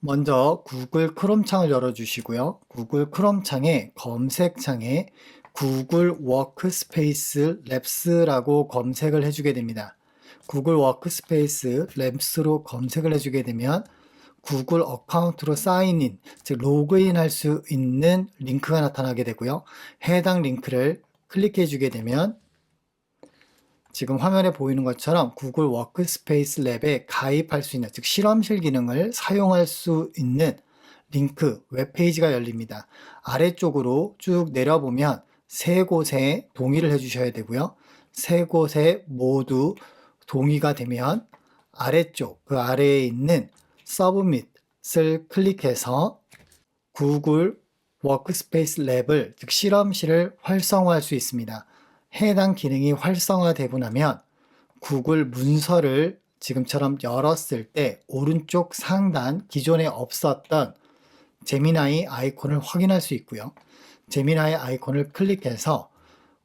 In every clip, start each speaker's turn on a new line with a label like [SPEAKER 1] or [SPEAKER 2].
[SPEAKER 1] 먼저 구글 크롬 창을 열어주시고요. 구글 크롬 창에 검색 창에 구글 워크스페이스 랩스라고 검색을 해주게 됩니다. 구글 워크스페이스 랩스로 검색을 해주게 되면 구글 어카운트로 사인인, 즉 로그인 할 수 있는 링크가 나타나게 되고요. 해당 링크를 클릭해 주게 되면 지금 화면에 보이는 것처럼 구글 워크스페이스 랩에 가입할 수 있는, 즉 실험실 기능을 사용할 수 있는 링크 웹페이지가 열립니다. 아래쪽으로 쭉 내려보면 세 곳에 동의를 해주셔야 되고요. 세 곳에 모두 동의가 되면 아래쪽 그 아래에 있는 서브밋을 클릭해서 구글 워크스페이스 랩을 즉 실험실을 활성화할 수 있습니다. 해당 기능이 활성화되고 나면 구글 문서를 지금처럼 열었을 때 오른쪽 상단 기존에 없었던 제미나이 아이콘을 확인할 수 있고요. 제미나이 아이콘을 클릭해서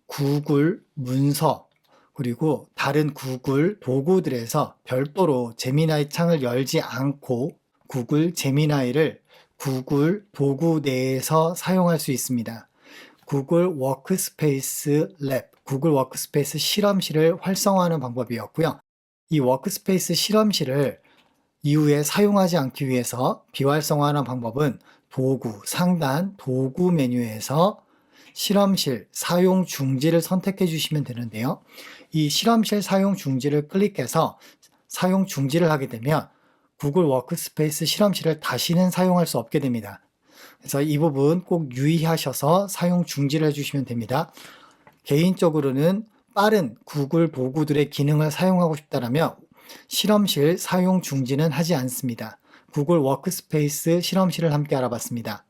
[SPEAKER 1] 구글 문서 그리고 다른 구글 도구들에서 별도로 제미나이 창을 열지 않고 구글 제미나이를 구글 도구 내에서 사용할 수 있습니다. 구글 워크스페이스 랩, 구글 워크스페이스 실험실을 활성화하는 방법이었고요. 이 워크스페이스 실험실을 이후에 사용하지 않기 위해서 비활성화하는 방법은 도구, 상단 도구 메뉴에서 실험실 사용 중지를 선택해 주시면 되는데요. 이 실험실 사용 중지를 클릭해서 사용 중지를 하게 되면 구글 워크스페이스 실험실을 다시는 사용할 수 없게 됩니다. 그래서 이 부분 꼭 유의하셔서 사용 중지를 해주시면 됩니다. 개인적으로는 빠른 구글 도구들의 기능을 사용하고 싶다면 실험실 사용 중지는 하지 않습니다. 구글 워크스페이스 실험실을 함께 알아봤습니다.